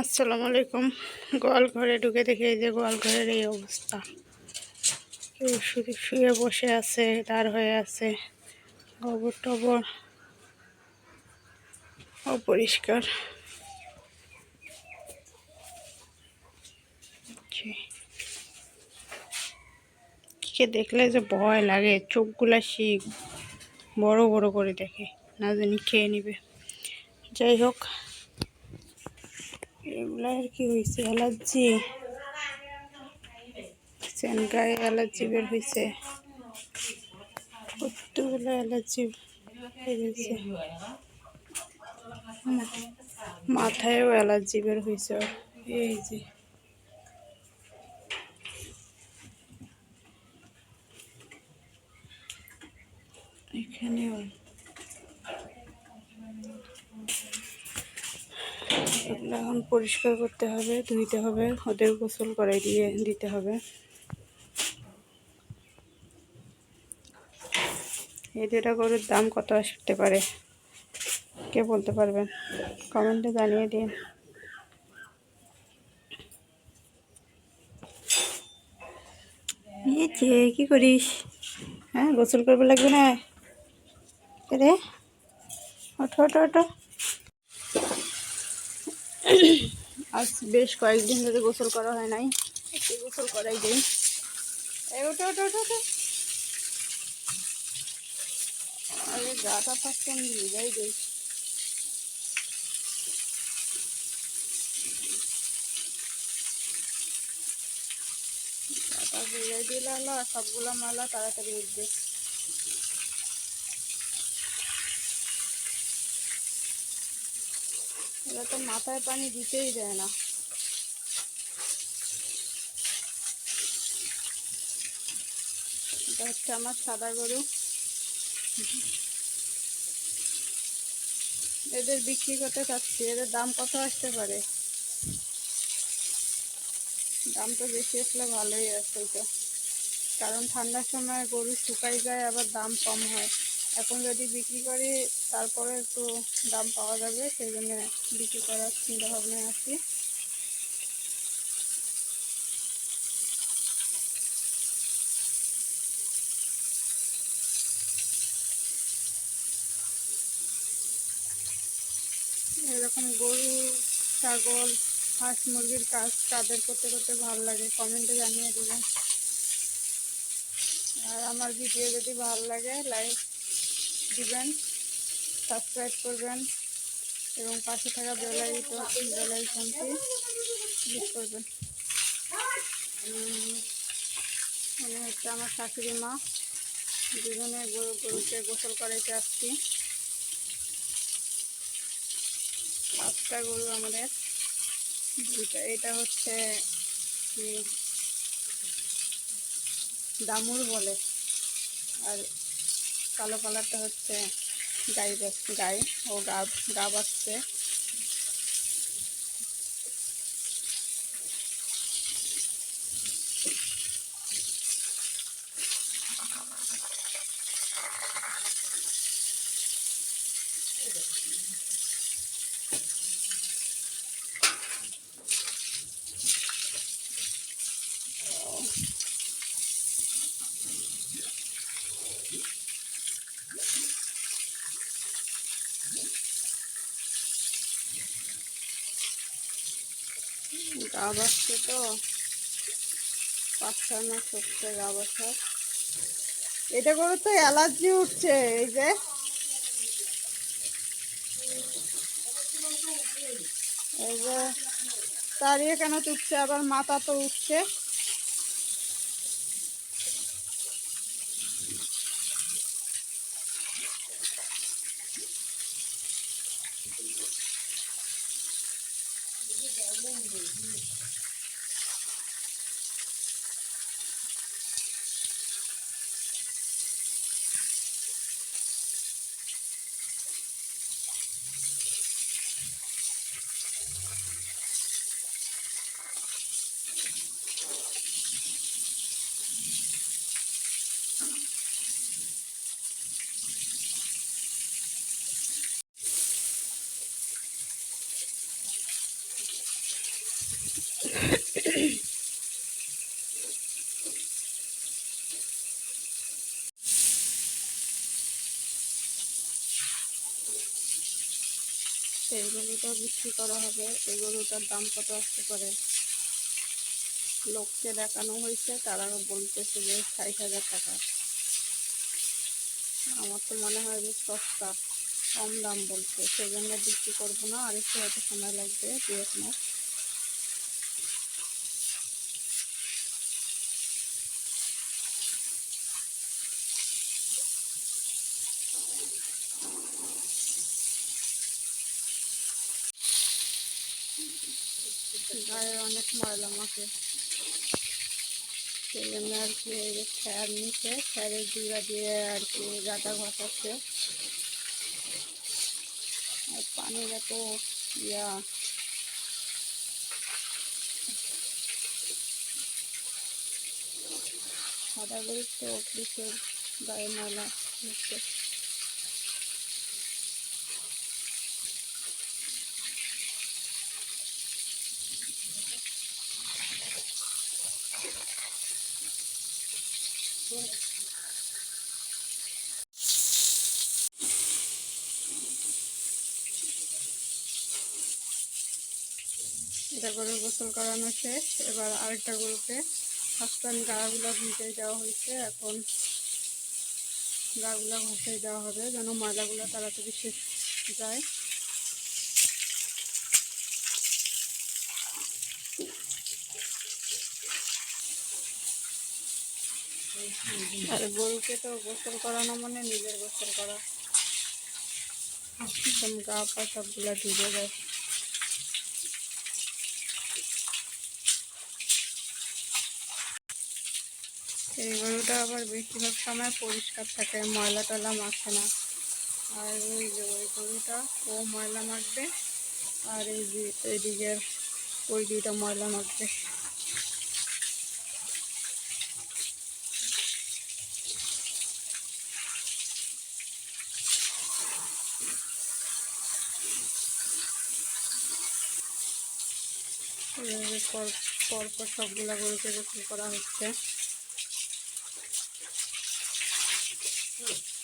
আসসালামু আলাইকুম। গোয়াল ঘরে ঢুকে দেখে এই যে গোয়াল ঘরের এই অবস্থা। কেউ শুধু শুয়ে বসে আছে, দাঁড় হয়ে আছে। গোবর টবর অপরিষ্কার। কে দেখলে যে ভয় লাগে, চোখগুলা শিখ বড় বড় করে দেখে, না জানি খেয়ে নিবে। যাই হোক, এগুলা আর কি হয়েছে অ্যালার্জি। গায়ে অ্যালার্জি বের হয়েছে কতগুলো অ্যালার্জি বের হয়েছে মাথায়ও অ্যালার্জি বের হয়েছে এই যে এখানেও এগুলো এখন পরিষ্কার করতে হবে, ধুইতে হবে, ওদের গোসল করাই দিয়ে দিতে হবে। এই দুটা গরুর দাম কত আসতে পারে? কে বলতে পারবেন কমেন্টে জানিয়ে দিন। এই যে, কি করিস? হ্যাঁ গোসল করবে লাগবে না? রে ওঠো ওঠো ওঠো। আজ বেশ কয়েকদিন ধরে গোসল করা হয় নাই। একটু গোসল করাই দিই এই, ওঠো ওঠো ওঠো ওঠো। আরে, গাটা ফার্স্ট টাইম ভিজাই দিই। সবগুলো মালা তাড়াতাড়ি উঠবে। এরা তো মাথায় পানি দিতেই দেয় না। এটা হচ্ছে আমার সাদা গরু। এদের বিক্রি করতে চাচ্ছি, এদের দাম কত আসতে পারে? দাম তো বেশি আসলে ভালোই আছে তো কারণ ঠান্ডার সময় গরু শুকাই যায়, আবার দাম কম হয়। এখন যদি বিক্রি করি, তারপরে একটু দাম পাওয়া যাবে, সেই জন্য বিক্রি করার চিন্তা ভাবনায় আছি। এরকম গরু, ছাগল, হাঁস মুরগির কাজ তাদের করতে করতে ভালো লাগে, কমেন্টে জানিয়ে দেবেন। আর আমার ভিডিও যদি ভালো লাগে লাইক দিবেন সাবস্ক্রাইব করবেন এবং পাশে থাকা বেলাই বেলাইকনটি ক্লিক করবেন। উনি হচ্ছে আমার শাশুড়ি মা, দুজনে গরু, গরুকে গোসল করাইতে আসছি। পাঁচটা গরু আমাদের, দুইটা, এটা হচ্ছে দামুর বলে, আর কালো কালারটা হচ্ছে গাই গাই ও গা গা বাচ্ছে গাব সে তো। পাচ্ছে না সত্যি গাব এটা করে তো অ্যালার্জি উঠছে, এই যে। এই যে দাঁড়িয়ে কেন তুটছে আবার মাথা তো উঠছে। এই গরুটা বিক্রি করা হবে। এই গরুটার দাম কত আসতে পারে? লোককে দেখানো হয়েছে, তারা বলতেছে যে ষাট হাজার টাকা। আমার তো মনে হয় যে সস্তা, কম দাম বলছে। সেজন্য বিক্রি করব না আর একটু হয়তো সময় লাগবে দু এক মাস। গায়ে অনেক ময়লা মাখে সেই জন্য আর কি এই যে খ্যার নিচ্ছে খ্যারের গুঁড়া দিয়ে আর কি গাটা ঘষাচ্ছে আর পানির এত ইয়া সাদা গরুর তো বিশেষ গায়ে ময়লা হচ্ছে এটা গরুর গোসল করানো শেষ। এবার আরেকটা গরুকে হাসপান গাগুলো ভিজে দেওয়া হয়েছে। এখন গাগুলো ঘষে দেওয়া হবে যেন ময়লাগুলো তাড়াতাড়ি শেষ যায়। আর গরুকে তো গোসল করানো মানে নিজের গোসল করা। গা পা সবগুলা ভিজে যায়। এই গরুটা আবার বেশিরভাগ সময় পরিষ্কার থাকে, ময়লা টয়লা মাখে না। আর ওই যে ওই গরুটা, ও ময়লা মাখবে, আর এই যে এদিকের ওই দুইটা ময়লা মাখবে। পর, পরপর সবগুলা গরুকে গোসল করা হচ্ছে। Great.